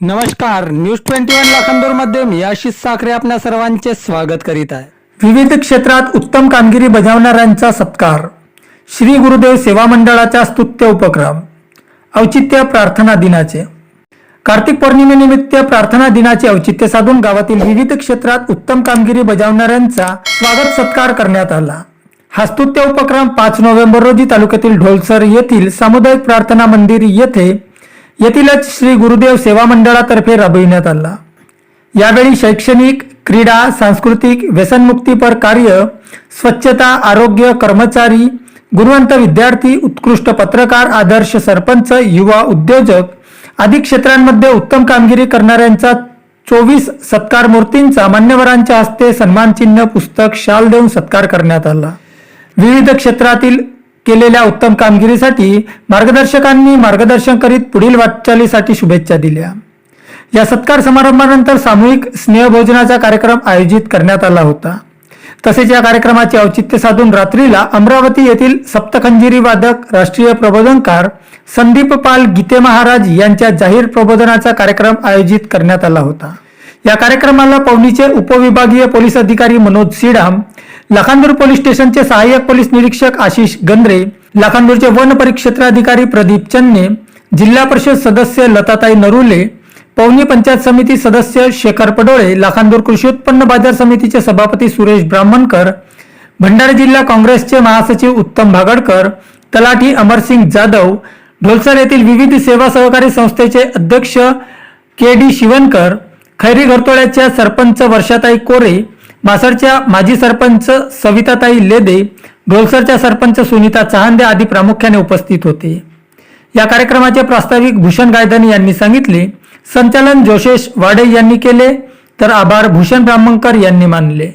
नमस्कार news twenty one लाखांदूरमध्ये मी आशिष साखरे आपल्या सर्वांचे स्वागत करीत आहे. विविध क्षेत्रात उत्तम कामगिरी बजावणाऱ्यांचा सत्कार. श्री गुरुदेव सेवा मंडळाचा स्तुत्य उपक्रम. औचित्य प्रार्थना दिनाचे. कार्तिक पौर्णिमेनिमित्त प्रार्थना दिनाचे औचित्य साधून गावातील विविध क्षेत्रात उत्तम कामगिरी बजावणाऱ्यांचा स्वागत सत्कार करण्यात आला. हा स्तुत्य उपक्रम पाच नोव्हेंबर रोजी तालुक्यातील ढोलसर येथील सामुदायिक प्रार्थना मंदिर येथे येथीलच श्री गुरुदेव सेवा मंडळातर्फे राबविण्यात आला. यावेळी शैक्षणिक क्रीडा सांस्कृतिक व्यसनमुक्तीपर कार्य स्वच्छता आरोग्य कर्मचारी गुणवंत विद्यार्थी उत्कृष्ट पत्रकार आदर्श सरपंच युवा उद्योजक आदी क्षेत्रांमध्ये उत्तम कामगिरी करणाऱ्यांचा चोवीस सत्कार मूर्तींचा मान्यवरांच्या हस्ते सन्मानचिन्ह पुस्तक शाल देऊन सत्कार करण्यात आला. विविध क्षेत्रातील केलेल्या उत्तम कामगिरीसाठी मार्गदर्शकांनी मार्गदर्शन करीत पुढील वाटचालीसाठी शुभेच्छा दिल्या. या सत्कार समारंभानंतर सामूहिक स्नेहभोजनाचा कार्यक्रम आयोजित करण्यात आला होता. तसेच या कार्यक्रमाचे औचित्य साधून रात्रीला अमरावती येथील सप्तखंजिरी वादक राष्ट्रीय प्रबोधनकार संदीप पाल गीते महाराज यांच्या जाहीर प्रबोधनाचा कार्यक्रम आयोजित करण्यात आला होता. या कार्यक्रमाला पवनीचे उपविभागीय पोलीस अधिकारी मनोज सिडाम लाखांदूर पोलीस स्टेशनचे सहाय्यक पोलीस निरीक्षक आशिष गंद्रे लाखांदूरचे वन परिक्षेत्राधिकारी प्रदीप चन्ने जिल्हा परिषद सदस्य लताताई नरुले पवनी पंचायत समिती सदस्य शेखर पडोळे लाखांदूर कृषी उत्पन्न बाजार समितीचे सभापती सुरेश ब्राह्मणकर भंडारा जिल्हा काँग्रेसचे महासचिव उत्तम भागडकर तलाठी अमरसिंग जाधव ढोलसर येथील विविध सेवा सहकारी संस्थेचे अध्यक्ष के डी शिवनकर खैरी घरतोळ्याच्या सरपंच वर्षाताई कोरे मासरच्या माजी सरपंच सविताताई लेदे ढोलसरच्या सरपंच सुनीता चहांदे आदी प्रामुख्याने उपस्थित होते. या कार्यक्रमाचे प्रास्ताविक भूषण गायधनी यांनी सांगितले संचालन जोशेश वाडे यांनी केले तर आभार भूषण ब्राह्मणकर यांनी मानले.